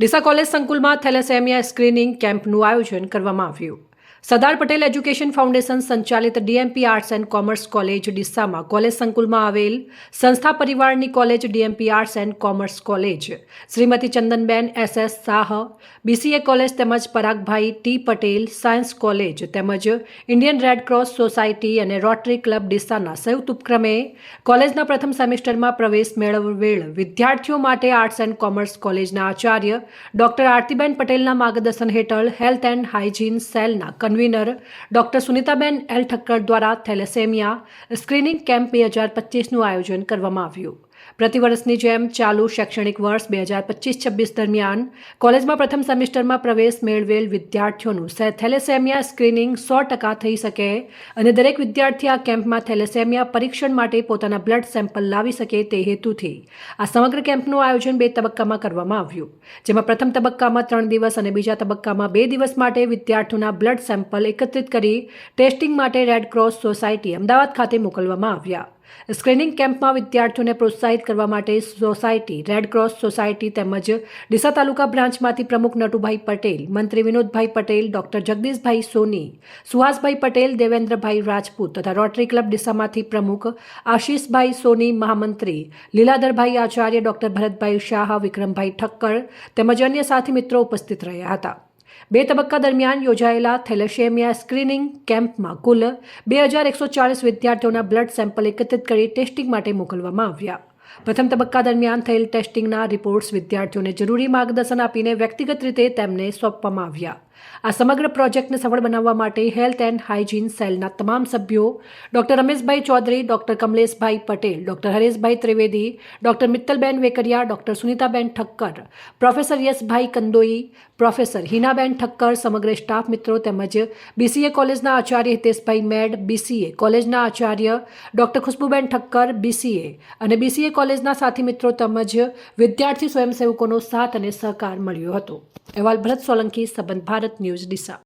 Deesa college સંકુલમાં thalassemia screening કેમ્પનું આયોજન કરવામાં આવ્યું. સરદાર પટેલ એજ્યુકેશન ફાઉન્ડેશન સંચાલિત DMP arts and commerce college ડિસ્સામાં college સંકુલમાં આવેલ સંસ્થા પરિવારની college DMP arts and commerce college. Shrimati Chandanben S S Shah, BCA college તેમજ Paragbhai T Patel science college તેમજ ઇન્ડિયન રેડ ક્રોસ સોસાયટી અને રોટરી ક્લબ ડિસ્સાના સંયુક્ત ઉપક્રમે કોલેજના પ્રથમ સેમેસ્ટરમાં પ્રવેશ મેળવેલ વિદ્યાર્થીઓ માટે આર્ટ્સ એન્ડ કોમર્સ કોલેજના આચાર્ય ડોક્ટર આરતીબેન પટેલના માર્ગદર્શન હેઠળ હેલ્થ એન્ડ હાઇજીન સેલના convener doctor Sunitaben L Thakkar દ્વારા થેલેસેમિયા સ્ક્રીનિંગ કેમ્પ બે હજાર પચીસનું આયોજન કરવામાં આવ્યું. પ્રતિવર્ષની જેમ ચાલુ શૈક્ષણિક વર્ષ બે હજાર પચીસ છવ્વીસ દરમિયાન કોલેજમાં પ્રથમ સેમેસ્ટરમાં પ્રવેશ મેળવેલ વિદ્યાર્થીઓનું થેલેસેમિયા સ્ક્રીનિંગ સો ટકા થઈ શકે અને દરેક વિદ્યાર્થી આ કેમ્પમાં થેલેસેમિયા પરીક્ષણ માટે પોતાના બ્લડ સેમ્પલ લાવી શકે તે હેતુથી આ સમગ્ર કેમ્પનું આયોજન બે તબક્કામાં કરવામાં આવ્યું, જેમાં પ્રથમ તબક્કામાં ત્રણ દિવસ અને બીજા તબક્કામાં બે દિવસ માટે વિદ્યાર્થીઓના બ્લડ સેમ્પલ એકત્રિત કરી ટેસ્ટિંગ માટે રેડ ક્રોસ સોસાયટી અમદાવાદ ખાતે મોકલવામાં આવ્યા. સ્ક્રીનિંગ કેમ્પમાં વિદ્યાર્થીઓને પ્રોત્સાહિત કરવા માટે સોસાયટી રેડક્રોસ સોસાયટી તેમજ ડીસા તાલુકા બ્રાન્ચમાંથી પ્રમુખ નટુભાઈ પટેલ, મંત્રી વિનોદભાઈ પટેલ, ડોક્ટર જગદીશભાઈ સોની, સુહાસભાઈ પટેલ, દેવેન્દ્રભાઈ રાજપૂત તથા રોટરી ક્લબ ડીસામાંથી પ્રમુખ આશીષભાઈ સોની, મહામંત્રી લીલાધરભાઈ આચાર્ય, ડોક્ટર ભરતભાઈ શાહ, વિક્રમભાઈ ઠક્કર તેમજ અન્ય સાથી મિત્રો ઉપસ્થિત રહ્યા હતા. બે તબક્કા દરમિયાન યોજાયેલા થેલેશેમિયા સ્ક્રીનિંગ કેમ્પમાં કુલ બે હજાર એકસો ચાળીસ વિદ્યાર્થીઓના બ્લડ સેમ્પલ એકત્રિત કરી ટેસ્ટિંગ માટે મોકલવામાં આવ્યા. પ્રથમ તબક્કા દરમિયાન થયેલ ટેસ્ટિંગના રિપોર્ટ્સ વિદ્યાર્થીઓને જરૂરી માર્ગદર્શન આપીને વ્યક્તિગત રીતે તેમને સોંપવામાં આવ્યા. આ સમગ્ર પ્રોજેક્ટને સફળ બનાવવા માટે હેલ્થ એન્ડ હાઇજીન સેલના તમામ સભ્યો, doctor Rameshbhai Chaudhary, doctor Kamleshbhai Patel, doctor Hareshbhai Trivedi, doctor Mittalben Vekariya, doctor Sunitaben Thakkar, professor Yashbhai Kandoi, professor Hinaben Thakkar, સમગ્ર સ્ટાફ મિત્રો તેમજ બીસીએ કોલેજના આચાર્ય હિતેશભાઈ મેડ, બીસીએ કોલેજના આચાર્ય ડોક્ટર ખુશ્બુબેન ઠક્કર, બીસીએ અને બીસીએ કોલેજના સાથી મિત્રો તેમજ વિદ્યાર્થી સ્વયંસેવકોનો સાથ અને સહકાર મળ્યો હતો. અહેવાલ ભરત સોલંકી, સંબંધ ભારત ન્યૂઝ ડીસા